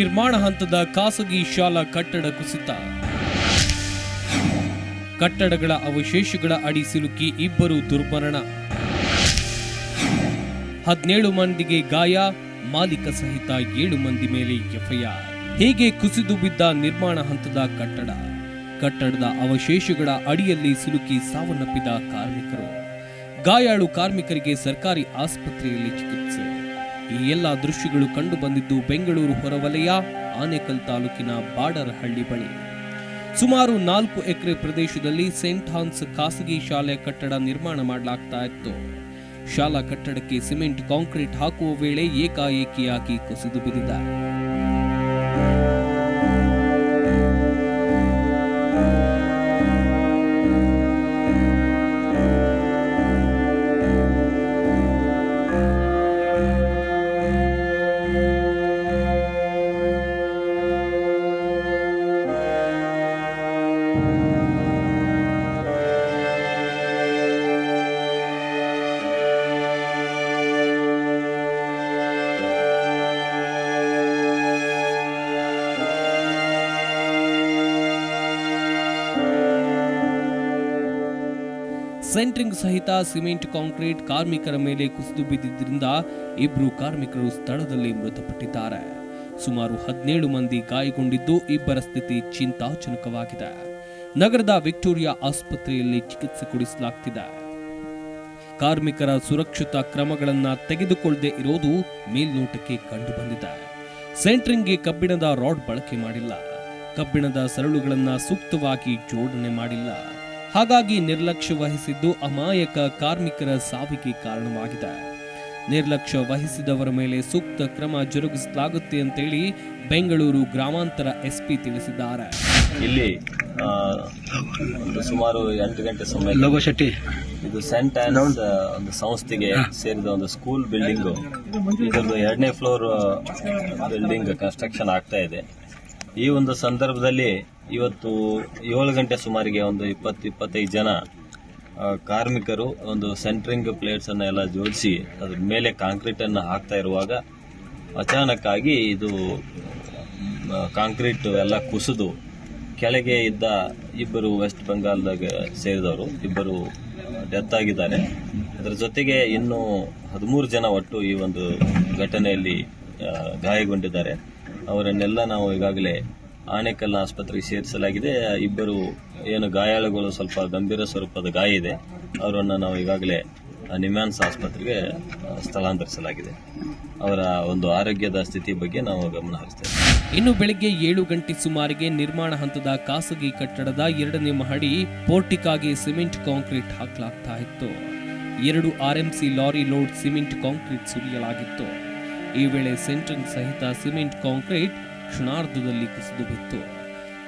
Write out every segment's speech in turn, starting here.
ನಿರ್ಮಾಣ ಹಂತದ ಖಾಸಗಿ ಶಾಲಾ ಕಟ್ಟಡ ಕುಸಿತ. ಕಟ್ಟಡಗಳ ಅವಶೇಷಗಳ ಅಡಿ ಸಿಲುಕಿ ಇಬ್ಬರು ದುರ್ಮರಣ. ಹದಿನೇಳು ಮಂದಿಗೆ ಗಾಯ, ಮಾಲೀಕ ಸಹಿತ ಏಳು ಮಂದಿ ಮೇಲೆ ಎಫ್ಐಆರ್. ಹೀಗೆ ಕುಸಿದು ಬಿದ್ದ ನಿರ್ಮಾಣ ಹಂತದ ಕಟ್ಟಡ? ಕಟ್ಟಡದ ಅವಶೇಷಗಳ ಅಡಿಯಲ್ಲಿ ಸಿಲುಕಿ ಸಾವನ್ನಪ್ಪಿದ ಕಾರ್ಮಿಕರು. ಗಾಯಾಳು ಕಾರ್ಮಿಕರಿಗೆ ಸರ್ಕಾರಿ ಆಸ್ಪತ್ರೆಯಲ್ಲಿ ಚಿಕಿತ್ಸೆ. ಈ ಎಲ್ಲ ದೃಶ್ಯಗಳು ಕಂಡು ಬಂದಿದ್ದು ಬೆಂಗಳೂರು ಹೊರವಲಯ, ಆನೇಕಲ್ ತಾಲೂಕಿನ ಬಾಡರಹಳ್ಳಿ ಬಳಿ. ಸುಮಾರು ನಾಲ್ಕು ಎಕರೆ ಪ್ರದೇಶದಲ್ಲಿ ಸೇಂಟ್ ಹಾನ್ಸ್ ಖಾಸಗಿ ಶಾಲೆ ಕಟ್ಟಡ ನಿರ್ಮಾಣ ಮಾಡಲಾಗ್ತಾ ಇತ್ತು. ಶಾಲಾ ಕಟ್ಟಡಕ್ಕೆ ಸಿಮೆಂಟ್, ಕಾಂಕ್ರೀಟ್ ಹಾಕುವ ವೇಳೆ ಏಕಾಏಕಿಯಾಗಿ ಕುಸಿದು ಬಿದ್ದಿದೆ. ಸೆಂಟ್ರಿಂಗ್ ಸಹಿತ ಸಿಮೆಂಟ್ ಕಾಂಕ್ರೀಟ್ ಕಾರ್ಮಿಕರ ಮೇಲೆ ಕುಸಿದು ಬಿದ್ದಿದ್ದರಿಂದ ಇಬ್ಬರು ಕಾರ್ಮಿಕರು ಸ್ಥಳದಲ್ಲಿ ಮೃತಪಟ್ಟಿದ್ದಾರೆ. ಸುಮಾರು ಹದಿನೇಳು ಮಂದಿ ಗಾಯಗೊಂಡಿದ್ದು ಇಬ್ಬರ ಸ್ಥಿತಿ ಚಿಂತಾಜನಕವಾಗಿದೆ. ನಗರದ ವಿಕ್ಟೋರಿಯಾ ಆಸ್ಪತ್ರೆಯಲ್ಲಿ ಚಿಕಿತ್ಸೆ ಕೊಡಿಸಲಾಗ್ತಿದೆ. ಕಾರ್ಮಿಕರ ಸುರಕ್ಷತಾ ಕ್ರಮಗಳನ್ನು ತೆಗೆದುಕೊಳ್ಳದೆ ಇರೋದು ಮೇಲ್ನೋಟಕ್ಕೆ ಕಂಡುಬಂದಿದೆ. ಸೆಂಟ್ರಿಂಗ್ಗೆ ಕಬ್ಬಿಣದ ರಾಡ್ ಬಳಕೆ ಮಾಡಿಲ್ಲ. ಕಬ್ಬಿಣದ ಸರಳುಗಳನ್ನು ಸೂಕ್ತವಾಗಿ ಜೋಡಣೆ ಮಾಡಿಲ್ಲ. ಹಾಗಾಗಿ ನಿರ್ಲಕ್ಷ್ಯ ವಹಿಸಿದ್ದು ಅಮಾಯಕ ಕಾರ್ಮಿಕರ ಸಾವಿಗೆ ಕಾರಣವಾಗಿದೆ. ನಿರ್ಲಕ್ಷ್ಯ ವಹಿಸಿದವರ ಮೇಲೆ ಸೂಕ್ತ ಕ್ರಮ ಜರುಗಿಸಲಾಗುತ್ತೆ ಅಂತೇಳಿ ಬೆಂಗಳೂರು ಗ್ರಾಮಾಂತರ ಎಸ್ಪಿ ತಿಳಿಸಿದ್ದಾರೆ. ಇಲ್ಲಿ ಆ, ಒಂದು ಸುಮಾರು ಎಂಟು ಗಂಟೆ ಸಮಯ ಲೋಗೋ ಶೆಟ್ಟಿ. ಇದು ಸೆಂಟ್ ಆನ್ಸ್ ಒಂದು ಸಂಸ್ಥೆಗೆ ಸೇರಿದ ಒಂದು ಸ್ಕೂಲ್ ಬಿಲ್ಡಿಂಗ್ ಇದೊಂದು ಎರಡನೇ ಫ್ಲೋರ್ ಬಿಲ್ಡಿಂಗ್ ಕನ್ಸ್ಟ್ರಕ್ಷನ್ ಆಗ್ತಾ ಇದೆ. ಈ ಒಂದು ಸಂದರ್ಭದಲ್ಲಿ ಇವತ್ತು ಏಳು ಗಂಟೆ ಸುಮಾರಿಗೆ ಒಂದು ಇಪ್ಪತ್ತು ಇಪ್ಪತ್ತೈದು ಜನ ಆ, ಕಾರ್ಮಿಕರು ಒಂದು ಸೆಂಟ್ರಿಂಗ್ ಪ್ಲೇಟ್ಸ್ ಅನ್ನ ಎಲ್ಲ ಜೋಡಿಸಿ ಅದ್ರ ಮೇಲೆ ಕಾಂಕ್ರೀಟ್ ಅನ್ನ ಹಾಕ್ತಾ ಇರುವಾಗ ಅಚಾನಕ್ಕಾಗಿ ಇದು ಕಾಂಕ್ರೀಟ್ ಎಲ್ಲ ಕುಸಿದು ಕೆಳಗೆ ಇದ್ದ ಇಬ್ಬರು ವೆಸ್ಟ್ ಬೆಂಗಾಲ್ದಾಗ ಸೇರಿದವರು. ಇಬ್ಬರು ಡೆತ್ ಆಗಿದ್ದಾರೆ. ಅದರ ಜೊತೆಗೆ ಇನ್ನೂ ಹದಿಮೂರು ಜನ ಒಟ್ಟು ಈ ಒಂದು ಘಟನೆಯಲ್ಲಿ ಗಾಯಗೊಂಡಿದ್ದಾರೆ. ಅವರನ್ನೆಲ್ಲ ನಾವು ಈಗಾಗಲೇ ಆನೇಕಲ್ ಆಸ್ಪತ್ರೆಗೆ ಸೇರಿಸಲಾಗಿದೆ. ಇಬ್ಬರು ಏನು ಗಾಯಾಳುಗಳು ಸ್ವಲ್ಪ ಗಂಭೀರ ಸ್ವರೂಪದ ಗಾಯ ಇದೆ. ಅವರನ್ನು ನಾವು ಈಗಾಗಲೇ ನಿಮ್ಯಾನ್ಸ್ ಆಸ್ಪತ್ರೆಗೆ ಸ್ಥಳಾಂತರಿಸಲಾಗಿದೆ. ಅವರ ಒಂದು ಆರೋಗ್ಯದ ಸ್ಥಿತಿ ಬಗ್ಗೆ ನಾವು ಗಮನ ಹರಿಸ್ತೇವೆ. ಇನ್ನು ಬೆಳಗ್ಗೆ ಏಳು ಗಂಟೆ ಸುಮಾರಿಗೆ ನಿರ್ಮಾಣ ಹಂತದ ಖಾಸಗಿ ಕಟ್ಟಡದ ಎರಡನೇ ಮಹಡಿ ಪೋರ್ಟಿಕಾಗೆ ಸಿಮೆಂಟ್ ಕಾಂಕ್ರೀಟ್ ಹಾಕಲಾಗ್ತಾ ಇತ್ತು. ಎರಡು RMC lorry load cement concrete ಸುರಿಯಲಾಗಿತ್ತು. ಈ ವೇಳೆ ಸೆಂಟ್ರಿಂಗ್ ಸಹಿತ ಸಿಮೆಂಟ್ ಕಾಂಕ್ರೀಟ್ ಕ್ಷಣಾರ್ಧದಲ್ಲಿ ಕುಸಿದು ಬಿತ್ತು.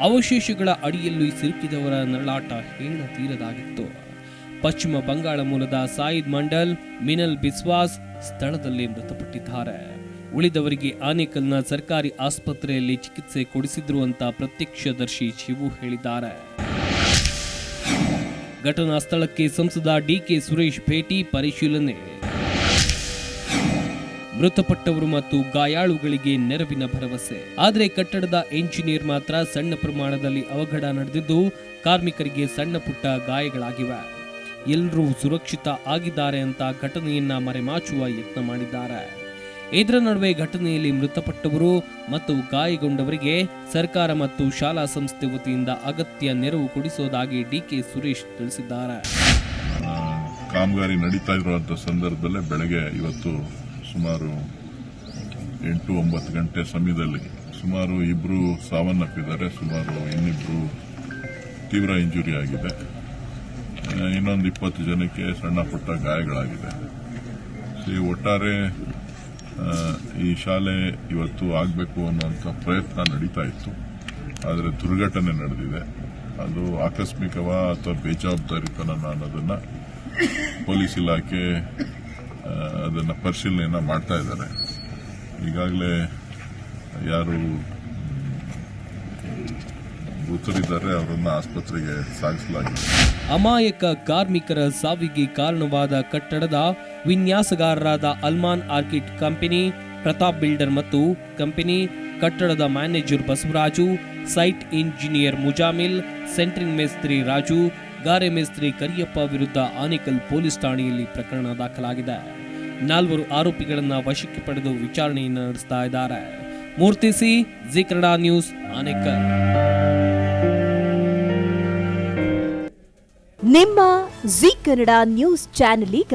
ಅವಶೇಷಗಳ ಅಡಿಯಲ್ಲಿ ಸಿಲುಕಿದವರ ನರಳಾಟ ಹೇಳ ತೀರದಾಗಿತ್ತು. ಪಶ್ಚಿಮ ಬಂಗಾಳ ಮೂಲದ ಸಾಯಿದ್ ಮಂಡಲ್, ಮಿನಲ್ ಬಿಸ್ವಾಸ್ ಸ್ಥಳದಲ್ಲಿ ಮೃತಪಟ್ಟಿದ್ದಾರೆ. ಉಳಿದವರಿಗೆ ಆನೇಕಲ್ನ ಸರ್ಕಾರಿ ಆಸ್ಪತ್ರೆಯಲ್ಲಿ ಚಿಕಿತ್ಸೆ ಕೊಡಿಸಿದ್ರು ಅಂತ ಪ್ರತ್ಯಕ್ಷದರ್ಶಿ ಶಿವು ಹೇಳಿದ್ದಾರೆ. ಘಟನಾ ಸ್ಥಳಕ್ಕೆ ಸಂಸದ ಡಿಕೆ ಸುರೇಶ್ ಭೇಟಿ ಪರಿಶೀಲನೆ. ಮೃತಪಟ್ಟವರು ಮತ್ತು ಗಾಯಾಳುಗಳಿಗೆ ನೆರವಿನ ಭರವಸೆ. ಆದರೆ ಕಟ್ಟಡದ ಎಂಜಿನಿಯರ್ ಮಾತ್ರ ಸಣ್ಣ ಪ್ರಮಾಣದಲ್ಲಿ ಅವಘಡ ನಡೆದಿದ್ದು, ಕಾರ್ಮಿಕರಿಗೆ ಸಣ್ಣ ಪುಟ್ಟ ಗಾಯಗಳಾಗಿವೆ. ಎಲ್ಲರೂ ಸುರಕ್ಷಿತ ಆಗಿದ್ದಾರೆ ಅಂತ ಘಟನೆಯನ್ನ ಮರೆಮಾಚುವ ಯತ್ನ ಮಾಡಿದ್ದಾರೆ. ಇದರ ನಡುವೆ ಘಟನೆಯಲ್ಲಿ ಮೃತಪಟ್ಟವರು ಮತ್ತು ಗಾಯಗೊಂಡವರಿಗೆ ಸರ್ಕಾರ ಮತ್ತು ಶಾಲಾ ಸಂಸ್ಥೆ ವತಿಯಿಂದ ಅಗತ್ಯ ನೆರವು ಕೊಡಿಸೋದಾಗಿ ಡಿಕೆ ಸುರೇಶ್ ತಿಳಿಸಿದ್ದಾರೆ. ಕಾಮಗಾರಿ ನಡೀತಾ ಇರುವಂಥ ಸಂದರ್ಭದಲ್ಲೇ ಬೆಳಗ್ಗೆ ಇವತ್ತು ಸುಮಾರು ಎಂಟು ಒಂಬತ್ತು ಗಂಟೆ ಸಮಯದಲ್ಲಿ ಸುಮಾರು ಇಬ್ಬರು ಸಾವನ್ನಪ್ಪಿದ್ದಾರೆ. ಸುಮಾರು ಇನ್ನಿಬ್ಬರು ತೀವ್ರ ಇಂಜುರಿ ಆಗಿದೆ. ಇನ್ನೊಂದು ಇಪ್ಪತ್ತು ಜನಕ್ಕೆ ಸಣ್ಣ ಪುಟ್ಟ ಗಾಯಗಳಾಗಿದೆ. ಒಟ್ಟಾರೆ ಈ ಶಾಲೆ ಇವತ್ತು ಆಗಬೇಕು ಅನ್ನುವಂಥ ಪ್ರಯತ್ನ ನಡೀತಾ ಇತ್ತು. ಆದರೆ ದುರ್ಘಟನೆ ನಡೆದಿದೆ. ಅದು ಆಕಸ್ಮಿಕವ ಅಥವಾ ಬೇಜವಾಬ್ದಾರಿತನ ಅನ್ನೋದನ್ನು ಪೊಲೀಸ್ ಇಲಾಖೆ ಅದನ್ನು ಪರಿಶೀಲನೆಯನ್ನು ಮಾಡ್ತಾ ಇದ್ದಾರೆ. ಈಗಾಗಲೇ ಯಾರು ಮೃತರಿದ್ದಾರೆ ಅವರನ್ನು ಆಸ್ಪತ್ರೆಗೆ ಸಾಗಿಸಲಾಗಿದೆ. ಅಮಾಯಕ ಕಾರ್ಮಿಕರ ಸಾವಿಗೆ ಕಾರಣವಾದ ಕಟ್ಟಡದ ವಿನ್ಯಾಸಗಾರರಾದ ಅಲ್ಮಾನ್ ಆರ್ಕಿಡ್ ಕಂಪನಿ, ಪ್ರತಾಪ್ ಬಿಲ್ಡರ್ ಮತ್ತು ಕಂಪನಿ ಕಟ್ಟಡದ manager Basavaraju, site engineer Mujamil, centring ಮೇಸ್ತ್ರಿ ರಾಜು, ಗಾರೆ ಮೇಸ್ತ್ರಿ ಕರಿಯಪ್ಪ ವಿರುದ್ಧ ಆನೇಕಲ್ ಪೊಲೀಸ್ ಠಾಣೆಯಲ್ಲಿ ಪ್ರಕರಣ ದಾಖಲಾಗಿದೆ. ನಾಲ್ವರು ಆರೋಪಿಗಳನ್ನು ವಶಕ್ಕೆ ಪಡೆದು ವಿಚಾರಣೆಯನ್ನು ನಡೆಸ್ತಾ ಇದ್ದಾರೆ. Murthy C, Z Kannada news, Anekal. ನಿಮ್ಮ ಜಿ ಕನ್ನಡ ನ್ಯೂಸ್ ಚಾನೆಲ್ ಈಗ